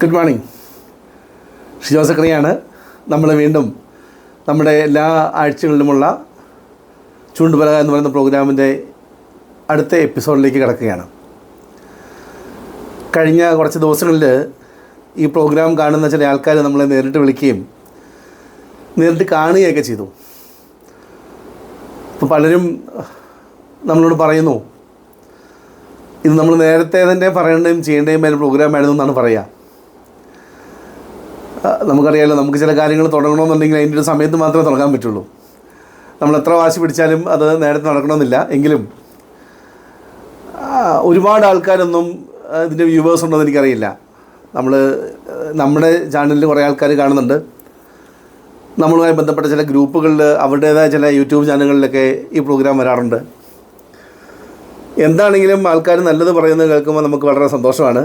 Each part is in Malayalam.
ഗുഡ് മോർണിംഗ് ഷിജോ സക്രിയാണ് നമ്മൾ വീണ്ടും നമ്മുടെ എല്ലാ ആഴ്ചകളിലുമുള്ള ചൂണ്ടുപലക എന്ന് പറയുന്ന പ്രോഗ്രാമിന്റെ അടുത്ത എപ്പിസോഡിലേക്ക് കിടക്കുകയാണ്. കഴിഞ്ഞ കുറച്ച് ദിവസങ്ങളിൽ ഈ പ്രോഗ്രാം കാണുന്ന ചില ആൾക്കാർ നമ്മളെ നേരിട്ട് വിളിക്കുകയും നേരിട്ട് കാണുകയൊക്കെ ചെയ്തു. അപ്പോൾ പലരും നമ്മളോട് പറയുന്നു ഇത് നമ്മൾ നേരത്തെ തന്നെ പറയേണ്ടതും ചെയ്യേണ്ടതും പ്രോഗ്രാം ആയിരുന്നു എന്നാണ് പറയുക. നമുക്കറിയാലോ നമുക്ക് ചില കാര്യങ്ങൾ തുടങ്ങണമെന്നുണ്ടെങ്കിൽ അതിന്റെ ഒരു സമയത്ത് മാത്രമേ തുടങ്ങാൻ പറ്റുള്ളൂ. നമ്മൾ എത്ര വാശി പിടിച്ചാലും അത് നേരത്തെ നടക്കണമെന്നില്ല. എങ്കിലും ഒരുപാട് ആൾക്കാരൊന്നും ഇതിന്റെ വ്യൂവേഴ്സ് ഉണ്ടോ എന്ന് എനിക്കറിയില്ല. നമ്മൾ നമ്മുടെ ചാനലിൽ കുറേ ആൾക്കാർ കാണുന്നുണ്ട്. നമ്മളുമായി ബന്ധപ്പെട്ട ചില ഗ്രൂപ്പുകളിൽ അവരുടേതായ ചില യൂട്യൂബ് ചാനലുകളിലൊക്കെ ഈ പ്രോഗ്രാം വരാറുണ്ട്. എന്താണെങ്കിലും ആൾക്കാർ നല്ലത് പറയുന്നത് കേൾക്കുമ്പോൾ നമുക്ക് വളരെ സന്തോഷമാണ്.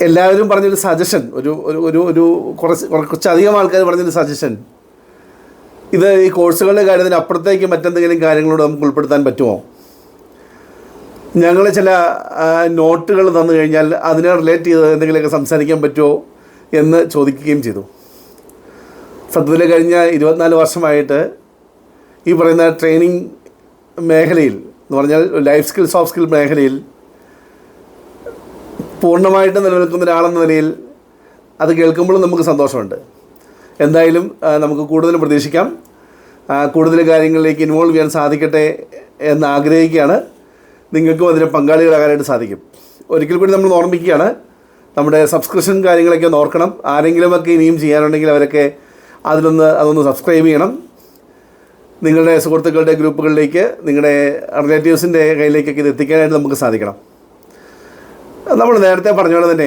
എല്ലാവരും പറഞ്ഞൊരു സജഷൻ ഒരു ഒരു ഒരു ഒരു കുറച്ച് കുറച്ചധികം ആൾക്കാർ പറഞ്ഞൊരു സജഷൻ ഇത് ഈ കോഴ്സുകളുടെ കാര്യത്തിന് അപ്പുറത്തേക്ക് മറ്റെന്തെങ്കിലും കാര്യങ്ങളോട് നമുക്ക് ഉൾപ്പെടുത്താൻ പറ്റുമോ? ഞങ്ങൾ ചില നോട്ടുകൾ തന്നു കഴിഞ്ഞാൽ അതിനെ റിലേറ്റ് ചെയ്ത് എന്തെങ്കിലുമൊക്കെ സംസാരിക്കാൻ പറ്റുമോ എന്ന് ചോദിക്കുകയും ചെയ്തു. സത്യത്തിൽ കഴിഞ്ഞ ഇരുപത്തിനാല് വർഷമായിട്ട് ഈ പറയുന്ന ട്രെയിനിങ് മേഖലയിൽ എന്ന് പറഞ്ഞാൽ ലൈഫ് സ്കിൽ സോഫ്റ്റ് സ്കിൽ മേഖലയിൽ പൂർണമായിട്ട് നിലനിൽക്കുന്ന ഒരാളെന്ന നിലയിൽ അത് കേൾക്കുമ്പോഴും നമുക്ക് സന്തോഷമുണ്ട്. എന്തായാലും നമുക്ക് കൂടുതൽ പ്രതീക്ഷിക്കാം. കൂടുതൽ കാര്യങ്ങളിലേക്ക് ഇൻവോൾവ് ചെയ്യാൻ സാധിക്കട്ടെ എന്ന് ആഗ്രഹിക്കുകയാണ്. നിങ്ങൾക്കും അതിന് പങ്കാളികളാകാനായിട്ട് സാധിക്കും. ഒരിക്കൽ കൂടി നമ്മൾ ഓർമ്മിക്കുകയാണ് നമ്മുടെ സബ്സ്ക്രിപ്ഷൻ കാര്യങ്ങളൊക്കെ ഒന്ന് ഓർക്കണം. ആരെങ്കിലുമൊക്കെ ഇനിയും ചെയ്യാനുണ്ടെങ്കിൽ അവരൊക്കെ അതിലൊന്ന് അതൊന്ന് സബ്സ്ക്രൈബ് ചെയ്യണം. നിങ്ങളുടെ സുഹൃത്തുക്കളുടെ ഗ്രൂപ്പുകളിലേക്ക് നിങ്ങളുടെ റിലേറ്റീവ്സിന്റെ കയ്യിലേക്കൊക്കെ ഇത് എത്തിക്കാനായിട്ട് നമുക്ക് സാധിക്കണം. നമ്മൾ നേരത്തെ പറഞ്ഞ പോലെ തന്നെ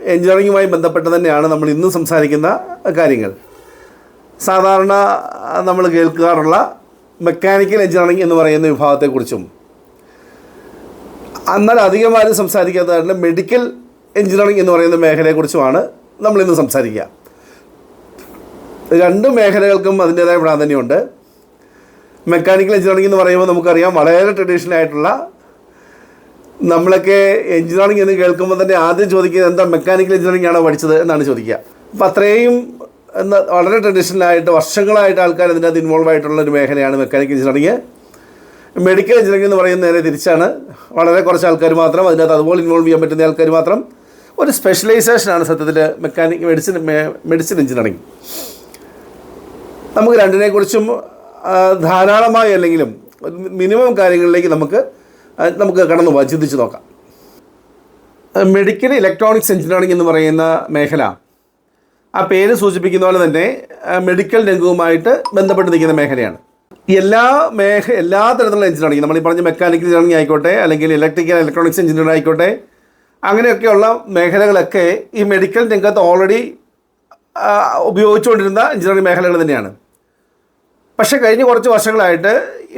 എൻജിനീയറിങ്ങുമായി ബന്ധപ്പെട്ട് തന്നെയാണ് നമ്മൾ ഇന്ന് സംസാരിക്കുന്ന കാര്യങ്ങൾ. സാധാരണ നമ്മൾ കേൾക്കാറുള്ള മെക്കാനിക്കൽ എൻജിനീയറിങ് എന്ന് പറയുന്ന വിഭാഗത്തെക്കുറിച്ചും എന്നാൽ അധികം ആരും സംസാരിക്കാത്തതായിട്ട് മെഡിക്കൽ എഞ്ചിനീയറിംഗ് എന്ന് പറയുന്ന മേഖലയെക്കുറിച്ചുമാണ് നമ്മളിന്ന് സംസാരിക്കുക. രണ്ട് മേഖലകൾക്കും അതിന്റേതായ പ്രാധാന്യമുണ്ട്. മെക്കാനിക്കൽ എഞ്ചിനീയറിംഗ് എന്ന് പറയുമ്പോൾ നമുക്കറിയാം വളരെ ട്രഡീഷണൽ ആയിട്ടുള്ള നമ്മളൊക്കെ എഞ്ചിനീയറിംഗ് എന്ന് കേൾക്കുമ്പോൾ തന്നെ ആദ്യം ചോദിക്കുന്നത് എന്താ മെക്കാനിക്കൽ എഞ്ചിനീയറിംഗ് ആണോ പഠിച്ചത് എന്നാണ് ചോദിക്കുക. അപ്പം അത്രയും എന്ന വളരെ ട്രഡീഷണലായിട്ട് വർഷങ്ങളായിട്ട് ആൾക്കാർ അതിനകത്ത് ഇൻവോൾവ് ആയിട്ടുള്ള ഒരു മേഖലയാണ് മെക്കാനിക്കൽ എഞ്ചിനീയറിംഗ് മെഡിക്കൽ എഞ്ചിനീയറിംഗ് എന്ന് പറയുന്നത് നേരെ തിരിച്ചാണ്. വളരെ കുറച്ച് ആൾക്കാർ മാത്രം അതിനകത്ത് അതുപോലെ ഇൻവോൾവ് ചെയ്യാൻ പറ്റുന്ന ആൾക്കാർ മാത്രം. ഒരു സ്പെഷ്യലൈസേഷനാണ് സത്യത്തിൽ മെക്കാനിക് മെഡിസിൻ മെഡിസിൻ എഞ്ചിനീയറിംഗ് നമുക്ക് രണ്ടിനെക്കുറിച്ചും ധാരാളമായി അല്ലെങ്കിലും മിനിമം കാര്യങ്ങളിലേക്ക് നമുക്ക് നമുക്ക് കടന്നു പോകാം ചിന്തിച്ച് നോക്കാം. മെഡിക്കൽ ഇലക്ട്രോണിക്സ് എഞ്ചിനീയറിംഗ് എന്ന് പറയുന്ന മേഖല. ആ പേര് സൂചിപ്പിക്കുന്ന പോലെ തന്നെ മെഡിക്കൽ രംഗവുമായിട്ട് ബന്ധപ്പെട്ട് നിൽക്കുന്ന മേഖലയാണ്. എല്ലാ മേഖ എല്ലാ തരത്തിലുള്ള എഞ്ചിനീയറിംഗ് നമ്മൾ ഈ പറഞ്ഞ മെക്കാനിക്കൽ എഞ്ചിനീയറിംഗ് ആയിക്കോട്ടെ അല്ലെങ്കിൽ ഇലക്ട്രിക്കൽ ഇലക്ട്രോണിക്സ് എഞ്ചിനീയറിംഗ് ആയിക്കോട്ടെ അങ്ങനെയൊക്കെയുള്ള മേഖലകളൊക്കെ ഈ മെഡിക്കൽ രംഗത്ത് ഓൾറെഡി ഉപയോഗിച്ചുകൊണ്ടിരുന്ന എഞ്ചിനീയറിംഗ് മേഖലകൾ തന്നെയാണ്. പക്ഷേ കഴിഞ്ഞ കുറച്ച് വർഷങ്ങളായിട്ട്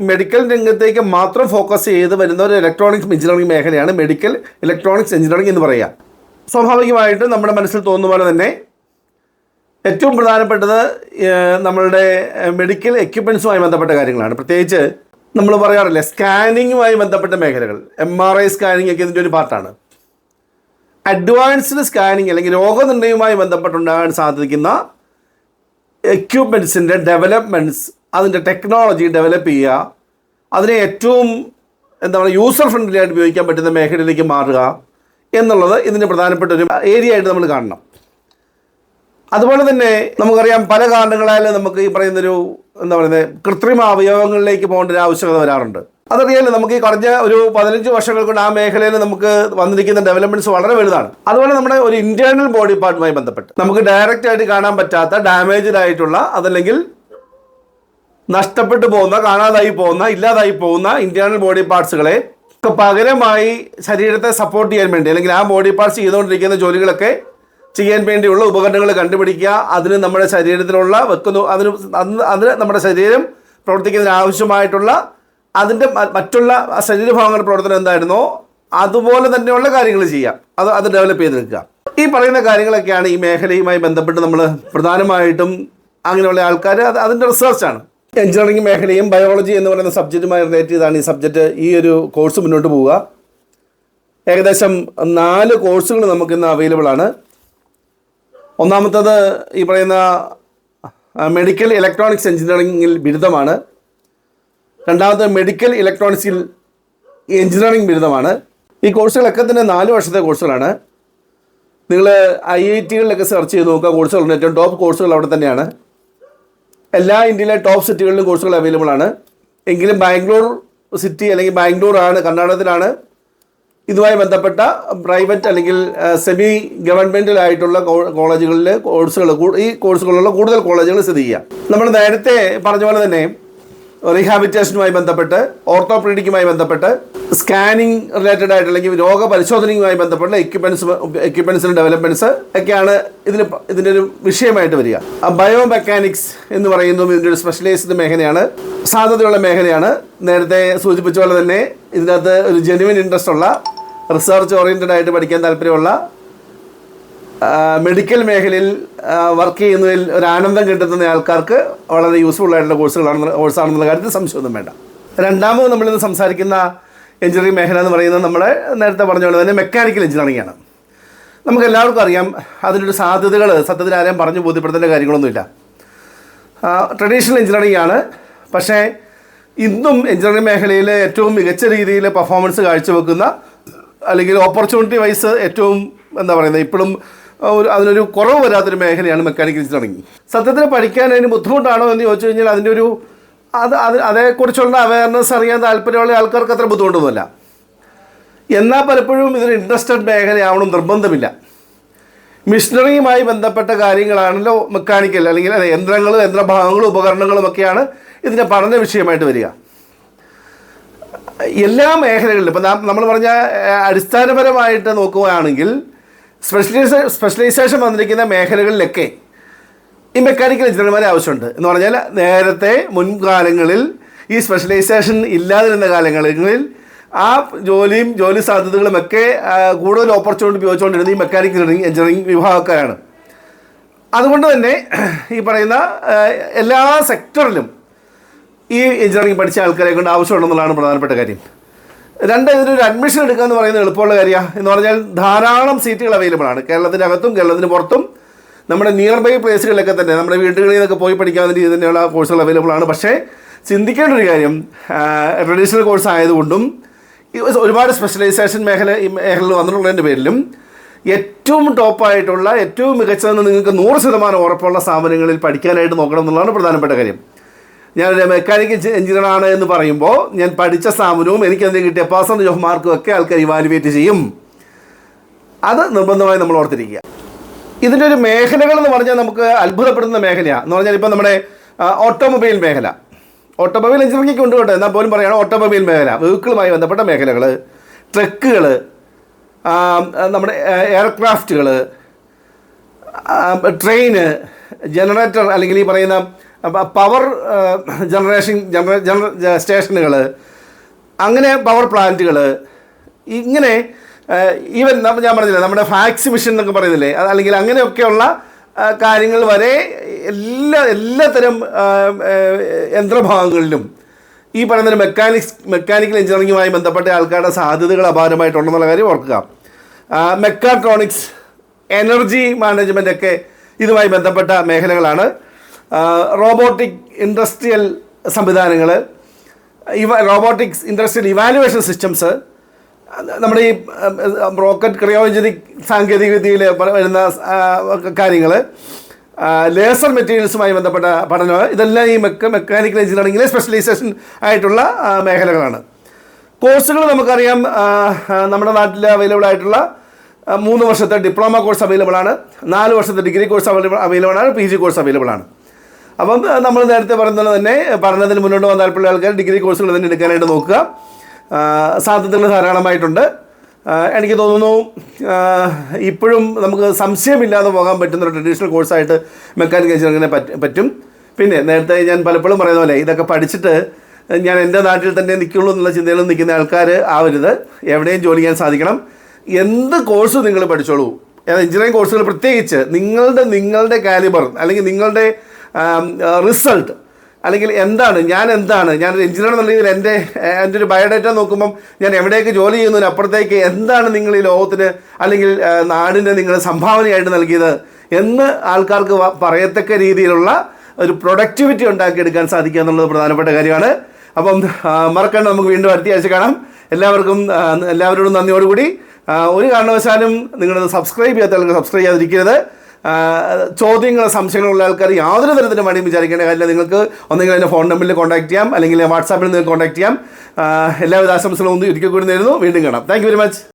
മെഡിക്കൽ രംഗത്തേക്ക് മാത്രം ഫോക്കസ് ചെയ്ത് വരുന്ന ഒരു ഇലക്ട്രോണിക്സ് എഞ്ചിനീയറിംഗ് മേഖലയാണ് മെഡിക്കൽ ഇലക്ട്രോണിക്സ് എഞ്ചിനീയറിംഗ് എന്ന് പറയുക. സ്വാഭാവികമായിട്ടും നമ്മുടെ മനസ്സിൽ തോന്നുന്ന പോലെ തന്നെ ഏറ്റവും പ്രധാനപ്പെട്ടത് നമ്മളുടെ മെഡിക്കൽ എക്യുപ്മെൻസുമായി ബന്ധപ്പെട്ട കാര്യങ്ങളാണ്. പ്രത്യേകിച്ച് നമ്മൾ പറയാറില്ലേ സ്കാനിങ്ങുമായി ബന്ധപ്പെട്ട മേഖലകൾ. എം ആർ ഐ സ്കാനിങ് ഒക്കെ ഇതിന്റെ ഒരു പാർട്ടാണ് അഡ്വാൻസ്ഡ് സ്കാനിങ് അല്ലെങ്കിൽ രോഗനിർണയവുമായി ബന്ധപ്പെട്ടുണ്ടാകാൻ സാധിക്കുന്ന എക്യുപ്മെൻസിന്റെ ഡെവലപ്മെന്റ്സ് അതിന്റെ ടെക്നോളജി ഡെവലപ്പ് ചെയ്യുക അതിനെ ഏറ്റവും എന്താ പറയുക യൂസർ ഫ്രണ്ട്ലി ആയിട്ട് ഉപയോഗിക്കാൻ പറ്റുന്ന മേഖലയിലേക്ക് മാറുക എന്നുള്ളത് ഇതിന്റെ പ്രധാനപ്പെട്ട ഒരു ഏരിയ ആയിട്ട് നമ്മൾ കാണണം. അതുപോലെ തന്നെ നമുക്കറിയാം പല കാരണങ്ങളാൽ നമുക്ക് ഈ പറയുന്നൊരു എന്താ പറയുന്നത് കൃത്രിമ അവയവങ്ങളിലേക്ക് പോകേണ്ട ഒരു ആവശ്യകത വരാറുണ്ട്. അതറിയാലോ നമുക്ക് ഈ കഴിഞ്ഞ ഒരു പതിനഞ്ച് വർഷങ്ങൾ കൊണ്ട് ആ മേഖലയിൽ നമുക്ക് വന്നിരിക്കുന്ന ഡെവലപ്മെന്റ്സ് വളരെ വലുതാണ്. അതുപോലെ നമ്മുടെ ഒരു ഇന്റേണൽ ബോഡി പാർട്ടുമായി ബന്ധപ്പെട്ട് നമുക്ക് ഡയറക്റ്റ് ആയിട്ട് കാണാൻ പറ്റാത്ത ഡാമേജ്ഡ് ആയിട്ടുള്ള അതല്ലെങ്കിൽ നഷ്ടപ്പെട്ടു പോകുന്ന കാണാതായി പോകുന്ന ഇല്ലാതായി പോകുന്ന ഇന്റേണൽ ബോഡി പാർട്സുകളെ പകരമായി ശരീരത്തെ സപ്പോർട്ട് ചെയ്യാൻ വേണ്ടി അല്ലെങ്കിൽ ആ ബോഡി പാർട്സ് ചെയ്തുകൊണ്ടിരിക്കുന്ന ജോലികളൊക്കെ ചെയ്യാൻ വേണ്ടിയുള്ള ഉപകരണങ്ങൾ കണ്ടുപിടിക്കുക. അതിന് നമ്മുടെ ശരീരത്തിലുള്ള വെക്കുന്നു അതിന് അതിന് നമ്മുടെ ശരീരം പ്രവർത്തിക്കുന്നതിന് ആവശ്യമായിട്ടുള്ള അതിന്റെ മറ്റുള്ള ശരീരഭാഗങ്ങളുടെ പ്രവർത്തനം എന്തായിരുന്നോ അതുപോലെ തന്നെയുള്ള കാര്യങ്ങൾ ചെയ്യാം. അത് അത് ഡെവലപ്പ് ചെയ്ത് നിൽക്കുക ഈ പറയുന്ന കാര്യങ്ങളൊക്കെയാണ് ഈ മേഖലയുമായി ബന്ധപ്പെട്ട് നമ്മൾ പ്രധാനമായിട്ടും അങ്ങനെയുള്ള ആൾക്കാർ അത് അതിന്റെ റിസർച്ചാണ് എഞ്ചിനീയറിംഗ് മേഖലയും ബയോളജി എന്ന് പറയുന്ന സബ്ജക്റ്റുമായി റിലേറ്റ് ചെയ്താണ് ഈ സബ്ജക്റ്റ്. ഈ ഒരു കോഴ്സ് മുന്നോട്ട് പോവുക. ഏകദേശം നാല് കോഴ്സുകൾ നമുക്കിന്ന് അവൈലബിൾ ആണ്. ഒന്നാമത്തത് ഈ പറയുന്ന മെഡിക്കൽ ഇലക്ട്രോണിക്സ് എഞ്ചിനീയറിംഗിൽ ബിരുദമാണ്. രണ്ടാമത് മെഡിക്കൽ ഇലക്ട്രോണിക്സിൽ എഞ്ചിനീയറിംഗ് ബിരുദമാണ്. ഈ കോഴ്സുകളൊക്കെ തന്നെ നാല് വർഷത്തെ കോഴ്സുകളാണ്. നിങ്ങൾ ഐ ഐ ടികളിലൊക്കെ സെർച്ച് ചെയ്ത് നോക്കുക. കോഴ്സുകളുണ്ട് ഏറ്റവും ടോപ്പ് കോഴ്സുകൾ അവിടെ തന്നെയാണ്. എല്ലാ ഇന്ത്യയിലെ ടോപ്പ് സിറ്റികളിലും കോഴ്സുകൾ അവൈലബിൾ ആണ്. എങ്കിലും ബാംഗ്ലൂർ സിറ്റി അല്ലെങ്കിൽ ബാംഗ്ലൂർ ആണ് കർണാടകത്തിലാണ്. ഇതുമായി ബന്ധപ്പെട്ട പ്രൈവറ്റ് അല്ലെങ്കിൽ സെമി ഗവൺമെന്റിലായിട്ടുള്ള കോളേജുകളിൽ കോഴ്സുകൾ ഈ കോഴ്സുകളുള്ള കൂടുതൽ കോളേജുകൾ സ്ഥിതി ചെയ്യുക നമ്മൾ നേരത്തെ പറഞ്ഞ പോലെ തന്നെ റീഹാബിറ്റേഷനുമായി ബന്ധപ്പെട്ട് ഓർത്തോപീഡിക്കുമായി ബന്ധപ്പെട്ട് സ്കാനിങ് റിലേറ്റഡ് ആയിട്ട് അല്ലെങ്കിൽ രോഗപരിശോധനയുമായി ബന്ധപ്പെട്ട എക്യുപ്മെൻസ് എക്യുപ്മെൻസിന്റെ ഡെവലപ്മെന്റ്സ് ഒക്കെയാണ് ഇതിന് ഇതിന്റെ ഒരു വിഷയമായിട്ട് വരിക. ബയോ മെക്കാനിക്സ് എന്ന് പറയുന്നതും ഇതിന്റെ ഒരു സ്പെഷ്യലൈസ്ഡ് മേഖലയാണ്. സാധ്യതയുള്ള മേഖലയാണ്. നേരത്തെ സൂചിപ്പിച്ച പോലെ തന്നെ ഇതിനകത്ത് ഒരു ജെനുവിൻ ഇൻട്രസ്റ്റ് ഉള്ള റിസർച്ച് ഓറിയന്റഡ് ആയിട്ട് പഠിക്കാൻ താല്പര്യമുള്ള മെഡിക്കൽ മേഖലയിൽ വർക്ക് ചെയ്യുന്നതിൽ ഒരു ആനന്ദം കിട്ടുന്ന ആൾക്കാർക്ക് വളരെ യൂസ്ഫുൾ ആയിട്ടുള്ള കോഴ്സുകളാണ് കോഴ്സാണെന്നുള്ള കാര്യത്തിൽ സംശയമൊന്നും വേണ്ട. രണ്ടാമത് നമ്മളിന്ന് സംസാരിക്കുന്ന എഞ്ചിനീയറിംഗ് മേഖല എന്ന് പറയുന്നത് നമ്മൾ നേരത്തെ പറഞ്ഞ പോലെ തന്നെ മെക്കാനിക്കൽ എഞ്ചിനീയറിംഗ് ആണ്. നമുക്ക് എല്ലാവർക്കും അറിയാം അതിനൊരു സാധ്യതകൾ സത്യത്തിൽ ആരെയും പറഞ്ഞു ബോധ്യപ്പെടുത്തേണ്ട കാര്യങ്ങളൊന്നുമില്ല. ട്രഡീഷണൽ എഞ്ചിനീയറിംഗ് ആണ് പക്ഷേ ഇന്നും എഞ്ചിനീയറിംഗ് മേഖലയിൽ ഏറ്റവും മികച്ച രീതിയിൽ പെർഫോമൻസ് കാഴ്ചവെക്കുന്ന അല്ലെങ്കിൽ ഓപ്പർച്യൂണിറ്റി വൈസ് ഏറ്റവും എന്താ പറയുന്നത് ഇപ്പോഴും ഒരു അതിനൊരു കുറവ് വരാത്തൊരു മേഖലയാണ് മെക്കാനിക്കൽ എഞ്ചിനീയറിംഗ് സത്യത്തിൽ പഠിക്കാൻ അതിന് ബുദ്ധിമുട്ടാണോ എന്ന് ചോദിച്ചു കഴിഞ്ഞാൽ അതിന്റെ ഒരു അത് അത് അതേക്കുറിച്ചുള്ള അവയർനെസ് അറിയാൻ താല്പര്യമുള്ള ആൾക്കാർക്ക് അത്ര ബുദ്ധിമുട്ടൊന്നുമില്ല. എന്നാൽ പലപ്പോഴും ഇതൊരു ഇൻട്രസ്റ്റഡ് മേഖലയാവണം നിർബന്ധമില്ല. മിഷനറിയുമായി ബന്ധപ്പെട്ട കാര്യങ്ങളാണല്ലോ മെക്കാനിക്കൽ അല്ലെങ്കിൽ അതെ, യന്ത്രങ്ങൾ യന്ത്രഭാഗങ്ങളും ഉപകരണങ്ങളും ഒക്കെയാണ് ഇതിന്റെ പഠന വിഷയമായിട്ട് വരിക. എല്ലാ മേഖലകളിലും ഇപ്പം നമ്മൾ പറഞ്ഞ അടിസ്ഥാനപരമായിട്ട് നോക്കുകയാണെങ്കിൽ സ്പെഷ്യലൈസേ സ്പെഷ്യലൈസേഷൻ വന്നിരിക്കുന്ന മേഖലകളിലൊക്കെ ഈ മെക്കാനിക്കൽ എഞ്ചിനീയർമാരെ ആവശ്യമുണ്ട്. എന്ന് പറഞ്ഞാൽ നേരത്തെ മുൻകാലങ്ങളിൽ ഈ സ്പെഷ്യലൈസേഷൻ ഇല്ലാതിരുന്ന കാലങ്ങളിൽ ആ ജോലിയും ജോലി സാധ്യതകളും ഒക്കെ ആ, കൂടുതൽ ഓപ്പർച്യൂണിറ്റി ഉപയോഗിച്ചുകൊണ്ടിരുന്നത് ഈ മെക്കാനിക്കൽ എഞ്ചിനീയറിംഗ് വിഭാഗക്കാരാണ്. അതുകൊണ്ട് തന്നെ ഈ പറയുന്ന എല്ലാ സെക്ടറിലും ഈ എഞ്ചിനീയറിംഗ് പഠിച്ച ആൾക്കാരെ കൊണ്ട് ആവശ്യമുണ്ടെന്നുള്ളതാണ് പ്രധാനപ്പെട്ട കാര്യം. രണ്ട് ഇതിനൊരു അഡ്മിഷൻ എടുക്കുക എന്ന് പറയുന്നത് എളുപ്പമുള്ള കാര്യമാണ് എന്ന് പറഞ്ഞാൽ ധാരാളം സീറ്റുകൾ അവൈലബിൾ ആണ്. കേരളത്തിന്റെ അകത്തും കേരളത്തിന് പുറത്തും നമ്മുടെ നിയർ ബൈ പ്ലേസുകളിലൊക്കെ തന്നെ നമ്മുടെ വീടുകളിൽ നിന്നൊക്കെ പോയി പഠിക്കാവുന്ന രീതിയിൽ തന്നെയുള്ള കോഴ്സുകൾ അവൈലബിൾ ആണ്. പക്ഷേ ചിന്തിക്കേണ്ട ഒരു കാര്യം ട്രഡീഷണൽ കോഴ്സ് ആയതുകൊണ്ടും ഒരുപാട് സ്പെഷ്യലൈസേഷൻ മേഖല ഈ മേഖലയിൽ വന്നിട്ടുള്ളതിന്റെ പേരിലും ഏറ്റവും ടോപ്പായിട്ടുള്ള ഏറ്റവും മികച്ചതെന്ന് നിങ്ങൾക്ക് നൂറ് ശതമാനം ഉറപ്പുള്ള സ്ഥാപനങ്ങളിൽ പഠിക്കാനായിട്ട് നോക്കണം എന്നുള്ളതാണ് പ്രധാനപ്പെട്ട കാര്യം. ഞാനൊരു മെക്കാനിക്കൽ എഞ്ചിനീയറാണ് എന്ന് പറയുമ്പോൾ ഞാൻ പഠിച്ച സ്ഥാപനവും എനിക്ക് എന്തെങ്കിലും കിട്ടിയ പേഴ്സണൽ ഓഫ് മാർക്കും ഒക്കെ ആൾക്കാർ ഇവാലുവേറ്റ് ചെയ്യും. അത് നിർബന്ധമായി നമ്മൾ ഓർത്തിരിക്കുക. ഇതിന്റെ ഒരു മേഖലകൾ എന്ന് പറഞ്ഞാൽ നമുക്ക് അത്ഭുതപ്പെടുന്ന മേഖലയാണ് എന്ന് പറഞ്ഞാൽ ഇപ്പം നമ്മുടെ ഓട്ടോമൊബൈൽ മേഖല. ഓട്ടോമൊബൈൽ എഞ്ചിനീയറിംഗ് ഉണ്ട് എന്നാൽ പോലും പറയുകയാണ് ഓട്ടോമൊബൈൽ മേഖല. വെഹിക്കിളുമായി ബന്ധപ്പെട്ട മേഖലകൾ ട്രക്കുകൾ നമ്മുടെ എയർക്രാഫ്റ്റുകൾ ട്രെയിന് ജനറേറ്റർ അല്ലെങ്കിൽ ഈ പറയുന്ന പവർ ജനറേഷൻ ജനറേ സ്റ്റേഷനുകൾ അങ്ങനെ പവർ പ്ലാന്റുകൾ ഇങ്ങനെ ഈവൻ ഞാൻ പറഞ്ഞില്ലേ നമ്മുടെ ഫാക്സ് മിഷൻ എന്നൊക്കെ പറയുന്നില്ലേ അല്ലെങ്കിൽ അങ്ങനെയൊക്കെയുള്ള കാര്യങ്ങൾ വരെ എല്ലാ എല്ലാത്തരം യന്ത്രഭാഗങ്ങളിലും ഈ പറയുന്ന മെക്കാനിക്സ് മെക്കാനിക്കൽ എഞ്ചിനീയറിങ്ങുമായി ബന്ധപ്പെട്ട ആൾക്കാരുടെ സാധ്യതകൾ അപാരമായിട്ടുണ്ടെന്നുള്ള കാര്യം ഓർക്കുക. മെക്കാട്രോണിക്സ് എനർജി മാനേജ്മെന്റ് ഒക്കെ ഇതുമായി ബന്ധപ്പെട്ട മേഖലകളാണ്. റോബോട്ടിക് ഇൻഡസ്ട്രിയൽ സംവിധാനങ്ങൾ ഇവ റോബോട്ടിക്സ് ഇൻഡസ്ട്രിയൽ ഇവാലുവേഷൻ സിസ്റ്റംസ് നമ്മുടെ ഈ റോക്കറ്റ് ക്രയോജനിക് സാങ്കേതികവിദ്യയിൽ വരുന്ന കാര്യങ്ങൾ ലേസർ മെറ്റീരിയൽസുമായി ബന്ധപ്പെട്ട പഠനം ഇതെല്ലാം ഈ മെക്ക മെക്കാനിക്കൽ എഞ്ചിനീയറിംഗിലെ സ്പെഷ്യലൈസേഷൻ ആയിട്ടുള്ള മേഖലകളാണ്. കോഴ്സുകൾ നമുക്കറിയാം നമ്മുടെ നാട്ടിൽ അവൈലബിൾ ആയിട്ടുള്ള മൂന്ന് വർഷത്തെ ഡിപ്ലോമ കോഴ്സ് അവൈലബിൾ ആണ് നാല് വർഷത്തെ ഡിഗ്രി കോഴ്സ് അവൈലബിൾ അവൈലബിൾ ആണ് പി ജി കോഴ്സ് അവൈലബിൾ ആണ്. അപ്പം നമ്മൾ നേരത്തെ പറഞ്ഞത് തന്നെ പഠനത്തിന് മുന്നോട്ട് താല്പര്യമുള്ള ആൾക്കാർ ഡിഗ്രി കോഴ്സുകൾ തന്നെ എടുക്കാനായിട്ട് നോക്കുക. സാധ്യതകൾ ധാരാളമായിട്ടുണ്ട്. എനിക്ക് തോന്നുന്നു ഇപ്പോഴും നമുക്ക് സംശയമില്ലാതെ പോകാൻ പറ്റുന്ന ഒരു ട്രഡീഷണൽ കോഴ്സായിട്ട് മെക്കാനിക്കൽ എഞ്ചിനീയറിങ്ങിനെ പറ്റും പിന്നെ നേരത്തെ ഞാൻ പലപ്പോഴും പറയുന്ന പോലെ ഇതൊക്കെ പഠിച്ചിട്ട് ഞാൻ എന്റെ നാട്ടിൽ തന്നെ നിൽക്കുള്ളൂ എന്നുള്ള ചിന്തയിൽ നിൽക്കുന്ന ആൾക്കാർ ആവരുത്. എവിടെയും ജോലി ചെയ്യാൻ സാധിക്കണം. എന്ത് കോഴ്സ് നിങ്ങൾ പഠിച്ചോളൂ. എഞ്ചിനീയറിംഗ് കോഴ്സുകൾ പ്രത്യേകിച്ച് നിങ്ങളുടെ നിങ്ങളുടെ കാലിബർ അല്ലെങ്കിൽ നിങ്ങളുടെ റിസൾട്ട്. അല്ലെങ്കിൽ എന്താണ് ഞാൻ എന്താണ് ഞാൻ ഒരു എഞ്ചിനീയർ എന്ന രീതിയിൽ എന്റെ എന്റെ ഒരു ബയോഡേറ്റ നോക്കുമ്പം ഞാൻ എവിടെയൊക്കെ ജോലി ചെയ്യുന്നതിന് അപ്പുറത്തേക്ക് എന്താണ് നിങ്ങൾ ഈ ലോകത്തിന് അല്ലെങ്കിൽ നാടിന് നിങ്ങൾ സംഭാവനയായിട്ട് നൽകിയത് എന്ന് ആൾക്കാർക്ക് പറയത്തക്ക രീതിയിലുള്ള ഒരു പ്രൊഡക്ടിവിറ്റി ഉണ്ടാക്കിയെടുക്കാൻ സാധിക്കുക എന്നുള്ളത് പ്രധാനപ്പെട്ട കാര്യമാണ്. അപ്പം മറക്കണ്ട നമുക്ക് വീണ്ടും അടുത്ത ആഴ്ച കാണാം. എല്ലാവർക്കും എല്ലാവരോടും നന്ദിയോടുകൂടി. ഒരു കാരണവശാലും നിങ്ങളത് സബ്സ്ക്രൈബ് ചെയ്യാത്ത അല്ലെങ്കിൽ സബ്സ്ക്രൈബ് ചെയ്യാതിരിക്കരുത്. ചോദ്യങ്ങൾ സംശയങ്ങളുള്ള ആൾക്കാർ യാതൊരു തരത്തിലും വേണ്ടിയും വിചാരിക്കേണ്ട കാര്യമില്ല. നിങ്ങൾക്ക് ഒന്നെങ്കിൽ എന്റെ ഫോൺ നമ്പറിൽ കോൺടാക്ട് ചെയ്യാം. അല്ലെങ്കിൽ വാട്സാപ്പിൽ നിങ്ങൾക്ക് കോൺടാക്ട് ചെയ്യാം. എല്ലാവിധ ആശംസകളും ഒന്ന് ഒരിക്കൽ കൂടി നേരുന്നു. വീണ്ടും കാണാം. Thank very much